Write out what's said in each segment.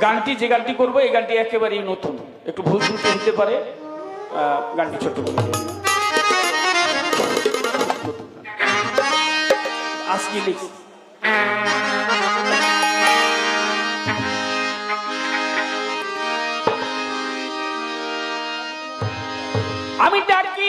গানটি, যে গানটি করব, এই গানটি একেবারেই নতুন। একটু ভুল শুনতে হতে পারে। গানটি ছোট আজকে লিখছি আমি ডাকি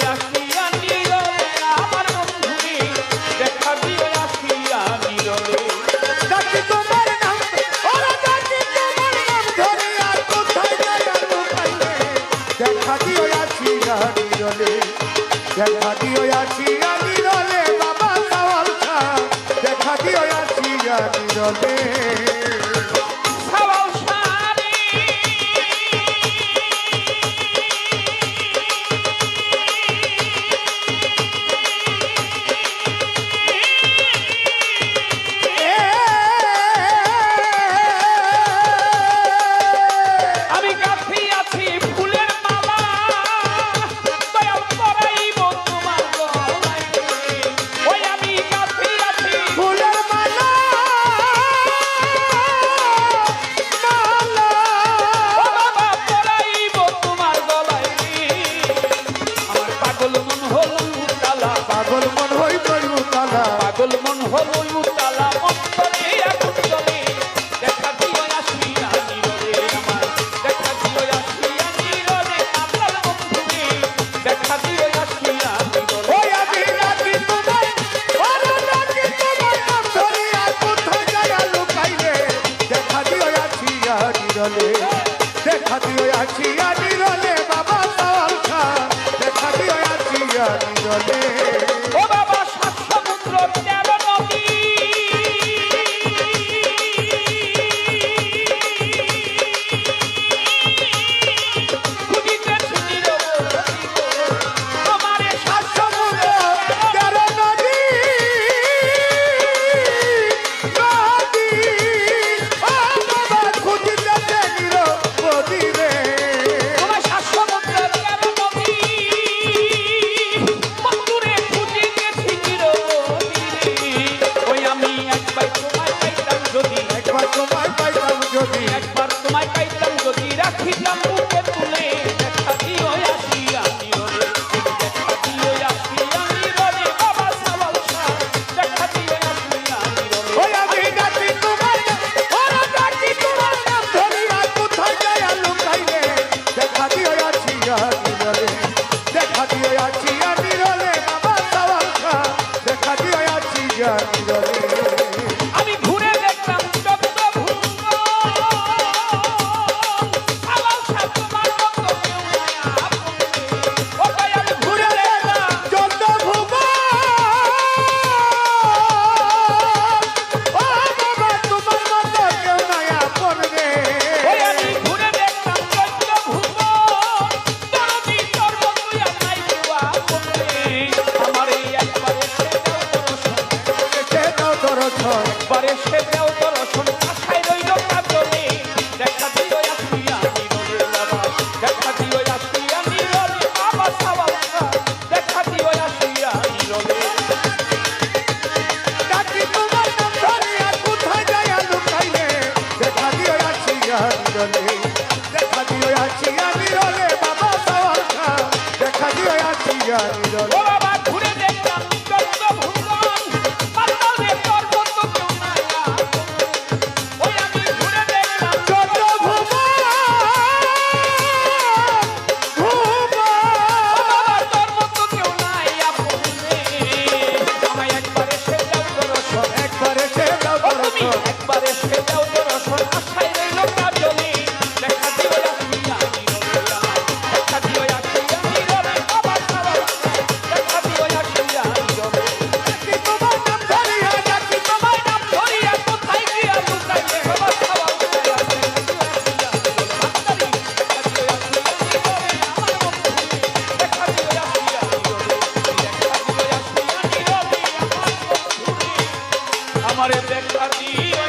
জলে রানী জলে বছর পরে সে দেও তোর আশায় রইল কাজলে দেখা দিও আসিয়া নিরলে আবার, দেখা দিও আসিয়া নিরলে আবার সাবাল দেখা দিও আসিয়া নিরলে কাকি তোমার নাম ধরিয়া কোথায় যায় লুকাইলে দেখা দিও আসিয়া নিরলে দেখা দিও আসিয়া নিরলে বাবা সাবাল দেখা দিও আসিয়া নিরলে আমারে দেখা দিয়ে